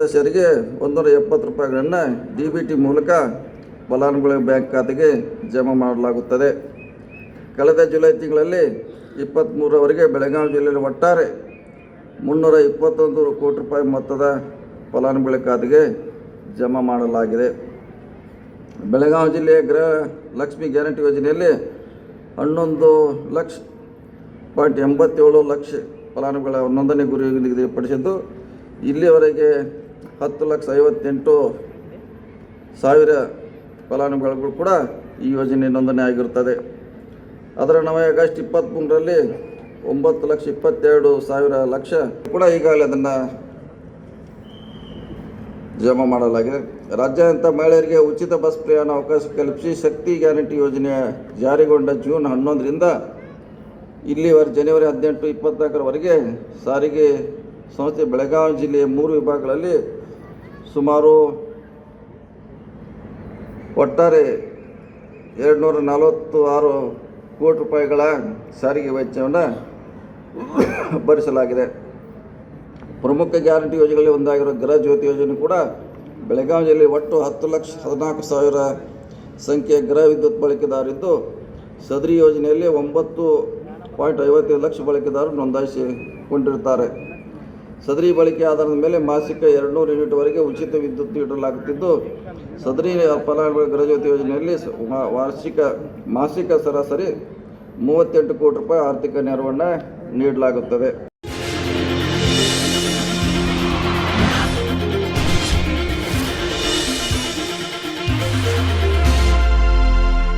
ಸದಸ್ಯರಿಗೆ ಒಂದೂರ ಎಪ್ಪತ್ತು ರೂಪಾಯಿಗಳನ್ನು ಡಿ ಬಿ ಟಿ ಮೂಲಕ ಫಲಾನುಭವಿ ಬ್ಯಾಂಕ್ ಖಾತೆಗೆ ಜಮಾ ಮಾಡಲಾಗುತ್ತದೆ. ಕಳೆದ ಜುಲೈ ತಿಂಗಳಲ್ಲಿ ಇಪ್ಪತ್ತ್ಮೂರವರೆಗೆ ಬೆಳಗಾವಿ ಜಿಲ್ಲೆಯಲ್ಲಿ ಒಟ್ಟಾರೆ ಮುನ್ನೂರ ಇಪ್ಪತ್ತೊಂದು ಕೋಟಿ ರೂಪಾಯಿ ಮೊತ್ತದ ಫಲಾನುಭವಿ ಖಾತೆಗೆ ಜಮಾ ಮಾಡಲಾಗಿದೆ. ಬೆಳಗಾವಿ ಜಿಲ್ಲೆಯ ಗೃಹ ಲಕ್ಷ್ಮಿ ಗ್ಯಾರಂಟಿ ಯೋಜನೆಯಲ್ಲಿ ಹನ್ನೊಂದು ಲಕ್ಷ ಪಾಯಿಂಟ್ ಎಂಬತ್ತೇಳು ಲಕ್ಷ ಫಲಾನುಭವಿಗಳ ನೋಂದಣಿ ಗುರಿ ನಿಗದಿಪಡಿಸಿದ್ದು ಇಲ್ಲಿಯವರೆಗೆ ಹತ್ತು ಲಕ್ಷ ಐವತ್ತೆಂಟು ಸಾವಿರ ಫಲಾನುಭವಿಗಳು ಕೂಡ ಈ ಯೋಜನೆ ನೋಂದಣಿ ಆಗಿರುತ್ತದೆ. ಅದರ ನಮಗೆ ಆಗಸ್ಟ್ ಇಪ್ಪತ್ತ್ಮೂರರಲ್ಲಿ ಒಂಬತ್ತು ಲಕ್ಷ ಇಪ್ಪತ್ತೆರಡು ಸಾವಿರ ಲಕ್ಷ ಕೂಡ ಈಗಾಗಲೇ ಅದನ್ನು ಜಮಾ ಮಾಡಲಾಗಿದೆ. ರಾಜ್ಯಾದ್ಯಂತ ಮಹಿಳೆಯರಿಗೆ ಉಚಿತ ಬಸ್ ಪ್ರಯಾಣ ಅವಕಾಶ ಕಲ್ಪಿಸಿ ಶಕ್ತಿ ಗ್ಯಾರಂಟಿ ಯೋಜನೆ ಜಾರಿಗೊಂಡ ಜೂನ್ ಹನ್ನೊಂದರಿಂದ ಇಲ್ಲಿವರೆ ಜನವರಿ ಹದಿನೆಂಟು ಇಪ್ಪತ್ನಾಲ್ಕರವರೆಗೆ ಸಾರಿಗೆ ಸಂಸ್ಥೆ ಬೆಳಗಾವಿ ಜಿಲ್ಲೆಯ ಮೂರು ವಿಭಾಗಗಳಲ್ಲಿ ಸುಮಾರು ಒಟ್ಟಾರೆ ಎರಡು ನೂರ ನಲವತ್ತು ಆರು ಕೋಟಿ ರೂಪಾಯಿಗಳ ಸಾರಿಗೆ ವೆಚ್ಚವನ್ನು ಭರಿಸಲಾಗಿದೆ. ಪ್ರಮುಖ ಗ್ಯಾರಂಟಿ ಯೋಜನೆಗಳಲ್ಲಿ ಒಂದಾಗಿರೋ ಗೃಹ ಜ್ಯೋತಿ ಯೋಜನೆ ಕೂಡ ಬೆಳಗಾವಿ ಜಿಲ್ಲೆ ಒಟ್ಟು ಹತ್ತು ಲಕ್ಷ ಹದಿನಾಲ್ಕು ಸಾವಿರ ಸಂಖ್ಯೆಯ ಗೃಹ ವಿದ್ಯುತ್ ಬಳಕೆದಾರಿದ್ದು ಸದರಿ ಯೋಜನೆಯಲ್ಲಿ ಒಂಬತ್ತು ಪಾಯಿಂಟ್ ಐವತ್ತೈದು ಲಕ್ಷ ಬಳಕೆದಾರರು ನೋಂದಾಯಿಸಿಕೊಂಡಿರುತ್ತಾರೆ. ಸದರಿ ಬಳಕೆ ಆಧಾರದ ಮೇಲೆ ಮಾಸಿಕ ಎರಡುನೂರು ಯೂನಿಟ್ವರೆಗೆ ಉಚಿತ ವಿದ್ಯುತ್ ನೀಡಲಾಗುತ್ತಿದ್ದು, ಸದರಿ ಫಲಾನುಭವಿ ಗೃಹಜ್ಯೋತಿ ಯೋಜನೆಯಲ್ಲಿ ವಾರ್ಷಿಕ ಮಾಸಿಕ ಸರಾಸರಿ ಮೂವತ್ತೆಂಟು ಕೋಟಿ ರೂಪಾಯಿ ಆರ್ಥಿಕ ನೆರವನ್ನು ನೀಡಲಾಗುತ್ತದೆ.